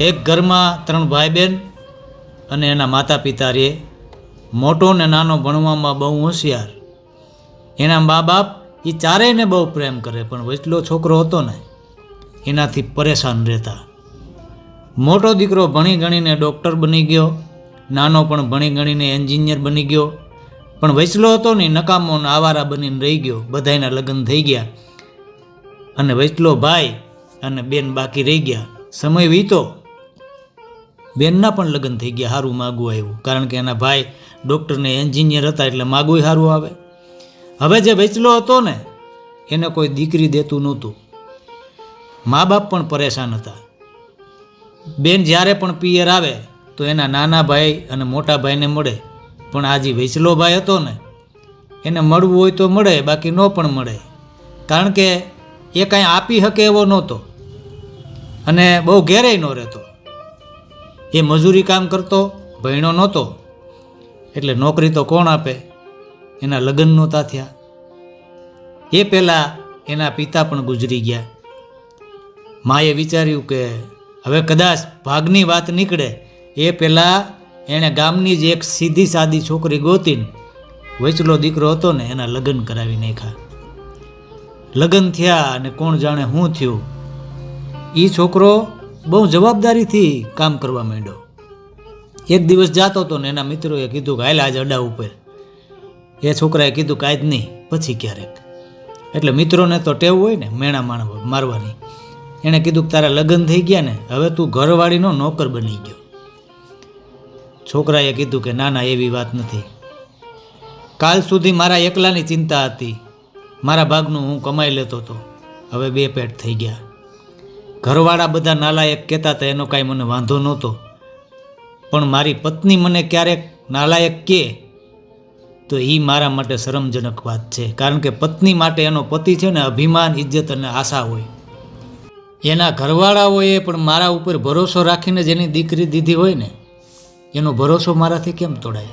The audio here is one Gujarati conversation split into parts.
એક ઘરમાં ત્રણ ભાઈ બહેન અને એના માતા પિતા રહે. મોટો ને નાનો ભણવામાં બહુ હોશિયાર. એના મા બાપ એ ચારેયને બહુ પ્રેમ કરે, પણ વચલો છોકરો હતો ને, એનાથી પરેશાન રહેતા. મોટો દીકરો ભણી ગણીને ડૉક્ટર બની ગયો, નાનો પણ ભણી ગણીને એન્જિનિયર બની ગયો, પણ વચલો હતો ને નકામો ને આવારા બનીને રહી ગયો, બધાયના લગ્ન થઈ ગયા. અને વચલો ભાઈ અને બેન બાકી રહી ગયા. સમય વીતો બેનના પણ લગ્ન થઈ ગયા સારું માગું આવ્યું. કારણ કે એના ભાઈ ડૉક્ટરને એન્જિનિયર હતા એટલે માગવું સારું આવે. હવે જે વેચલો હતો ને, એને કોઈ દીકરી દેતું નહોતું. મા બાપ પણ પરેશાન હતા. બેન જ્યારે પણ પિયર આવે, તો એના નાના ભાઈ અને મોટા ભાઈને મળે. પણ આ જે વેચલો ભાઈ હતો ને, એને મળવું હોય તો મળે, બાકી ન પણ મળે. કારણ કે એ કાંઈ આપી શકે એવો નહોતો. અને બહુ ઘેરેય ન રહેતો. એ મજૂરી કામ કરતો ભણ્યો નહોતો. એટલે નોકરી તો કોણ આપે? એના લગ્ન નહોતા થયા. એ પહેલાં એના પિતા પણ ગુજરી ગયા. માએ વિચાર્યું કે હવે કદાચ ભાગની વાત નીકળે. એ પહેલાં એણે ગામની જ એક સીધી સાદી છોકરી ગોતીને વેચલો દીકરો હતો ને એના લગ્ન કરાવી નાખ્યા. લગ્ન થયા અને કોણ જાણે શું થયું. એ છોકરો બહુ જવાબદારીથી કામ કરવા માંડ્યો. એક દિવસ જાતો હતો ને એના મિત્રોએ કીધું કે, હાલ આજ અડા ઉપર. એ છોકરાએ કીધું કાંઈ જ નહીં, પછી ક્યારેક. એટલે મિત્રોને તો ટેવ હોય ને, મેણા માણ મારવાની. એણે કીધું કે, તારા લગ્ન થઈ ગયા ને, હવે તું ઘરવાળીનો નોકર બની ગયો. છોકરાએ કીધું કે, ના ના, એવી વાત નથી. કાલ સુધી મારા એકલાની ચિંતા હતી. મારા ભાગનું હું કમાઈ લેતો હતો હવે બે પેટ થઈ ગયા. ઘરવાળા બધા નાલાયક કહેતા હતા, એનો કાંઈ મને વાંધો નહોતો. પણ મારી પત્ની મને ક્યારેક નાલાયક કહે, તો એ મારા માટે શરમજનક વાત છે. કારણ કે પત્ની માટે એનો પતિ છે ને અભિમાન, ઇજ્જત અને આશા હોય. એના ઘરવાળાઓએ પણ મારા ઉપર ભરોસો રાખીને જેની દીકરી દીધી હોય ને, એનો ભરોસો મારાથી કેમ તોડાય?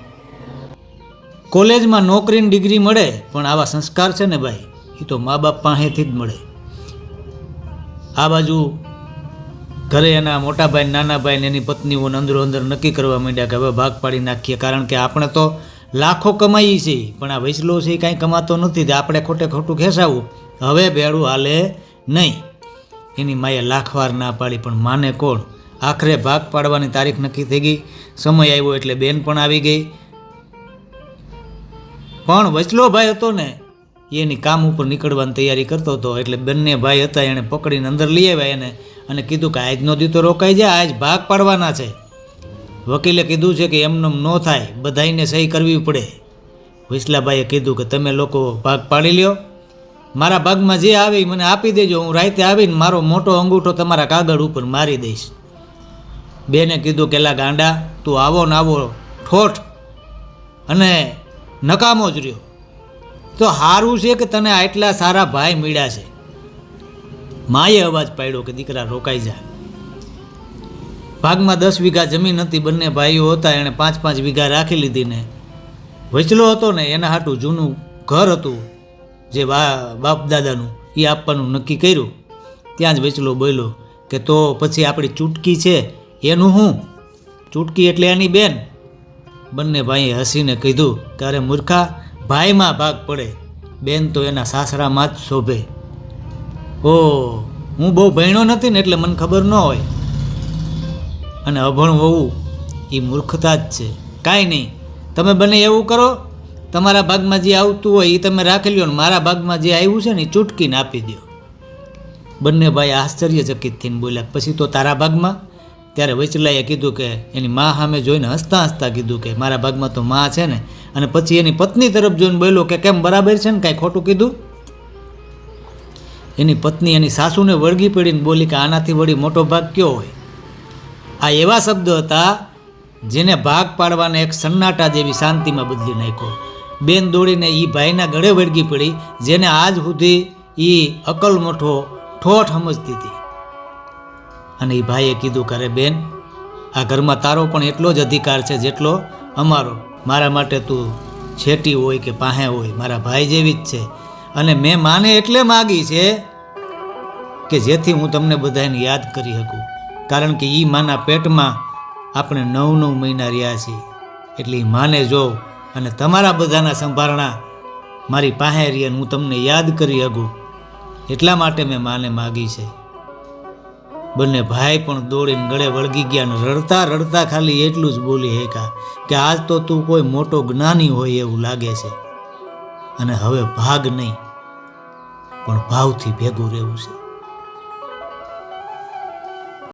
કોલેજમાં નોકરીની ડિગ્રી મળે, પણ આવા સંસ્કાર છે ને ભાઈ એ તો મા બાપ પાસેથી જ મળે. આ બાજુ ઘરે એના મોટા ભાઈ નાના ભાઈ ને એની પત્નીઓને અંદરો અંદર નક્કી કરવા માંડ્યા કે હવે ભાગ પાડી નાખીએ, કારણ કે આપણે તો લાખો કમાઈએ છીએ, પણ આ વૈસલો છે એ કાંઈ કમાતો નથી, તે આપણે ખોટે ખોટું ખેંચાવું. હવે ભેળું હાલે નહીં. એની માએ લાખવાર ના પાડી, પણ માને કોણ? આખરે ભાગ પાડવાની તારીખ નક્કી થઈ ગઈ. સમય આવ્યો એટલે બેન પણ આવી ગઈ. પણ વચલો ભાઈ હતો ને એની કામ ઉપર નીકળવાની તૈયારી કરતો હતો. એટલે બંને ભાઈ હતા એણે પકડીને અંદર લઈ આવ્યા એને અને કીધું કે આજનો દી તો રોકાઈ જાય, આજ ભાગ પાડવાના છે. વકીલે કીધું છે કે એમનેમ ન થાય બધાઈને સહી કરવી પડે. વિસલાભાઈએ કીધું કે તમે લોકો ભાગ પાડી લ્યો. મારા ભાગમાં જે આવે એ મને આપી દેજો, હું રાતે આવીને મારો મોટો અંગૂઠો તમારા કાગળ ઉપર મારી દઈશ. બેને કીધું કેલા ગાંડા, તું આવો ને આવો ઠોઠ અને નકામો જ રહ્યો. તો સારું છે કે તને આટલા સારા ભાઈ મળ્યા છે? માએ અવાજ પાડ્યો કે દીકરા રોકાઈ જા. ભાગમાં દસ વીઘા જમીન હતી, બંને ભાઈઓ હતા, એણે પાંચ પાંચ વીઘા રાખી લીધી ને વચલો હતો ને એના હાટું જૂનું ઘર હતું, જે બા, બાપ દાદાનું, એ આપવાનું નક્કી કર્યું. ત્યાં જ વચલો બોલ્યો કે તો પછી આપણી ચૂટકી છે, એનું હું? ચૂટકી એટલે એની બેન? બંને ભાઈએ હસીને કીધું અરે મૂર્ખા ભાઈમાં ભાગ પડે. બેન તો એના સાસરામાં જ શોભે. ઓ, હું બહુ ભણ્યો નથી ને એટલે મને ખબર ન હોય. અને અભણ હોવું એ મૂર્ખતા જ છે. કાંઈ નહીં. તમે બને એવું કરો. તમારા ભાગમાં જે આવતું હોય એ તમે રાખી લ્યો ને મારા ભાગમાં જે આવ્યું છે ને એ ચૂટકીને આપી દો બંને ભાઈ આશ્ચર્યચકિત થઈને બોલ્યા, પછી તો તારા ભાગમાં ત્યારે વચલાએ કીધું કે એની મા સામે જોઈને હસતા હસતા કીધું કે મારા ભાગમાં તો મા છે ને. અને પછી એની પત્ની તરફ જોઈને બોલ્યો કે કેમ બરાબર છે ને કાંઈ ખોટું કીધું? એની પત્ની એની સાસુને વળગી પડીને બોલી કે આનાથી વળી મોટો ભાગ કયો હોય? આ એવા શબ્દ હતા જેને ભાગ પાડવાને એક સન્નાટા જેવી શાંતિમાં બદલી નાખ્યો. બેન દોડીને એ ભાઈના ગળે વળગી પડી, જેને આજ સુધી એ અકલ મોઠો ઠોઠ સમજતી હતી. અને એ ભાઈએ કીધું કરે બેન, આ ઘરમાં તારો પણ એટલો જ અધિકાર છે જેટલો અમારો. મારા માટે તું છેટી હોય કે પાહે હોય, મારા ભાઈ જેવી જ છે. અને મેં માને એટલે માગી છે કે જેથી હું તમને બધાને યાદ કરી શકું. કારણ કે એ માના પેટમાં આપણે નવ નવ મહિના રહ્યા છીએ. એટલે એ માને જો અને તમારા બધાના સંભારણા મારી પાસે રહી અને હું તમને યાદ કરી શકું. એટલા માટે મેં માને માગી છે. બંને ભાઈ પણ દોડીને ગળે વળગી ગયા અને રડતા રડતા ખાલી એટલું જ બોલી હેકા કે આજ તો તું કોઈ મોટો જ્ઞાની હોય એવું લાગે છે. અને હવે ભાગ નહીં, પણ ભાવથી ભેગું રહેવું છે.